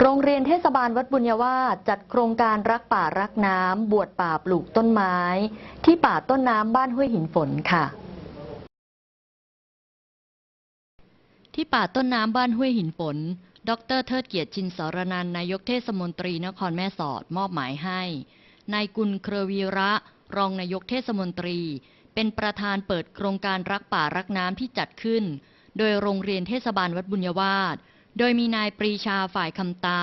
โรงเรียนเทศบาลวัดบุญญาวาสจัดโครงการรักป่ารักน้ำ บวชป่าปลูกต้นไม้ ที่ป่าต้นน้ำบ้านห้วยหินฝนค่ะ ที่ป่าต้นน้ำบ้านห้วยหินฝน ดรเทิดเกียรติชินสรนันนายกเทศมนตรีนครแม่สอดมอบหมายให้ นายกุลเครือวีระ รองนายกเทศมนตรี เป็นประธานเปิดโครงการรักป่ารักน้ำที่จัดขึ้น โดยโรงเรียนเทศบาลวัดบุญญาวาส โดยมีนายปรีชาฝ่ายคำตา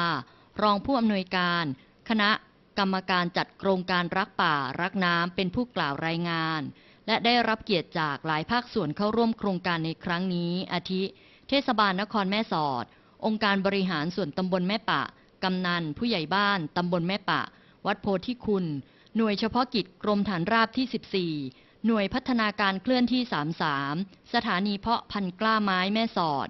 รองผู้อำนวยการ คณะกรรมการจัดโครงการรักป่ารักน้ำเป็นผู้กล่าวรายงาน และได้รับเกียรติจากหลายภาคส่วนเข้าร่วมโครงการในครั้งนี้ อาทิ เทศบาลนครแม่สอด องค์การบริหารส่วนตำบลแม่ปะ กำนัน ผู้ใหญ่บ้าน ตำบลแม่ปะ วัดโพธิคุณ หน่วยเฉพาะกิจกรมฐานราบที่ 14 หน่วยพัฒนาการเคลื่อนที่ 33 สถานีเพาะพันธุ์กล้าไม้แม่สอด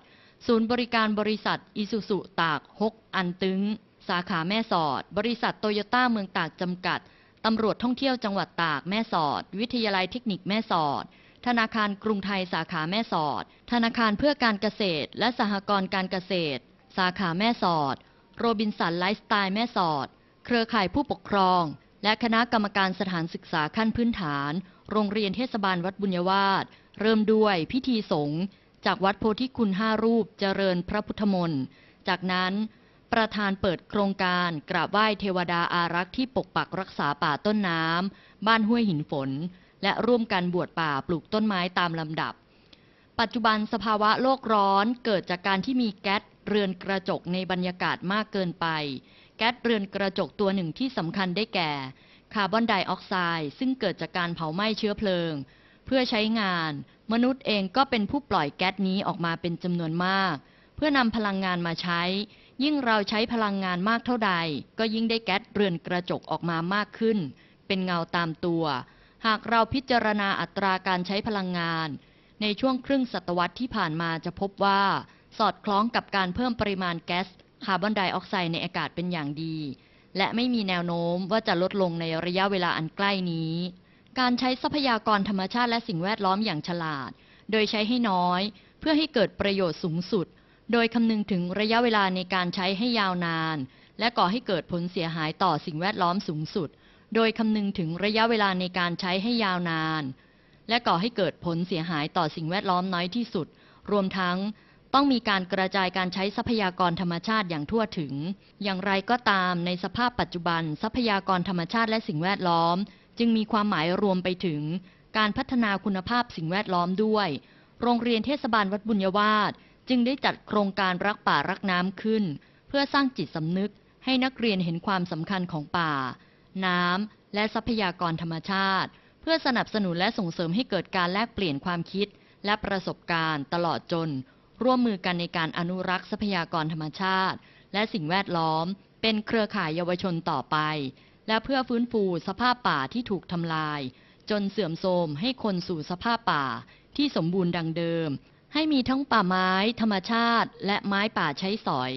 ศูนย์บริการบริษัทอิสุสุตากฮกอันตึง สาขาแม่สอด บริษัทโตโยต้าเมืองตากจำกัด ตำรวจท่องเที่ยวจังหวัดตากแม่สอด วิทยาลัยเทคนิคแม่สอด ธนาคารกรุงไทยสาขาแม่สอด ธนาคารเพื่อการเกษตร และสหกรณ์การเกษตร สาขาแม่สอด โรบินสันไลฟ์สไตล์แม่สอด เครือข่ายผู้ปกครอง และคณะกรรมการสถานศึกษาขั้นพื้นฐาน โรงเรียนเทศบาลวัดบุญวาสเริ่มด้วยพิธีสงฆ์ จากวัดโพธิคุณห้ารูปเจริญพระพุทธมนต์จากนั้นประธานเปิดโครงการกราบไหว้เทวดาอารักษ์ที่ปกปักรักษาป่าต้นน้ำ บ้านห้วยหินฝน และร่วมกันบวชป่าปลูกต้นไม้ตามลำดับ ปัจจุบันสภาวะโลกร้อนเกิดจากการที่มีแก๊สเรือนกระจกในบรรยากาศมากเกินไป แก๊สเรือนกระจกตัวหนึ่งที่สำคัญได้แก่ คาร์บอนไดออกไซด์ซึ่งเกิดจากการเผาไหม้เชื้อเพลิง เพื่อใช้งาน มนุษย์เองก็เป็นผู้ปล่อยแก๊สนี้ออกมาเป็นจำนวนมาก เพื่อนำพลังงานมาใช้ ยิ่งเราใช้พลังงานมากเท่าใด ก็ยิ่งได้แก๊สเรือนกระจกออกมามากขึ้น เป็นเงาตามตัว หากเราพิจารณาอัตราการใช้พลังงาน ในช่วงครึ่งศตวรรษที่ผ่านมาจะพบว่า สอดคล้องกับการเพิ่มปริมาณแก๊สคาร์บอนไดออกไซด์ในอากาศเป็นอย่างดี และไม่มีแนวโน้มว่าจะลดลงในระยะเวลาอันใกล้นี้ การใช้ทรัพยากรธรรมชาติและสิ่งแวดล้อมอย่างฉลาด โดยใช้ให้น้อย เพื่อให้เกิดประโยชน์สูงสุด โดยคำนึงถึงระยะเวลาในการใช้ให้ยาวนาน และก่อให้เกิดผลเสียหายต่อสิ่งแวดล้อมสูงสุด โดยคำนึงถึงระยะเวลาในการใช้ให้ยาวนาน และก่อให้เกิดผลเสียหายต่อสิ่งแวดล้อมน้อยที่สุด รวมทั้งต้องมีการกระจายการใช้ทรัพยากรธรรมชาติอย่างทั่วถึง อย่างไรก็ตามในสภาพปัจจุบัน ทรัพยากรธรรมชาติและสิ่งแวดล้อม จึงมีความหมายรวมไปถึง การพัฒนาคุณภาพสิ่งแวดล้อมด้วย โรงเรียนเทศบาลวัดบุญวาสจึงได้จัดโครงการรักป่ารักน้ำขึ้น เพื่อสร้างจิตสำนึกให้นักเรียนเห็นความสำคัญของป่า น้ำและทรัพยากรธรรมชาติ เพื่อสนับสนุนและส่งเสริมให้เกิดการแลกเปลี่ยนความคิด และประสบการณ์ตลอดจน ร่วมมือกันในการอนุรักษ์ทรัพยากรธรรมชาติ และสิ่งแวดล้อม เป็นเครือข่ายเยาวชนต่อไป และเพื่อฟื้นฟูสภาพป่าที่ถูกทำลาย จนเสื่อมโทรมให้คนสู่สภาพป่าที่สมบูรณ์ดังเดิม ให้มีทั้งป่าไม้ธรรมชาติ และไม้ป่าใช้สอย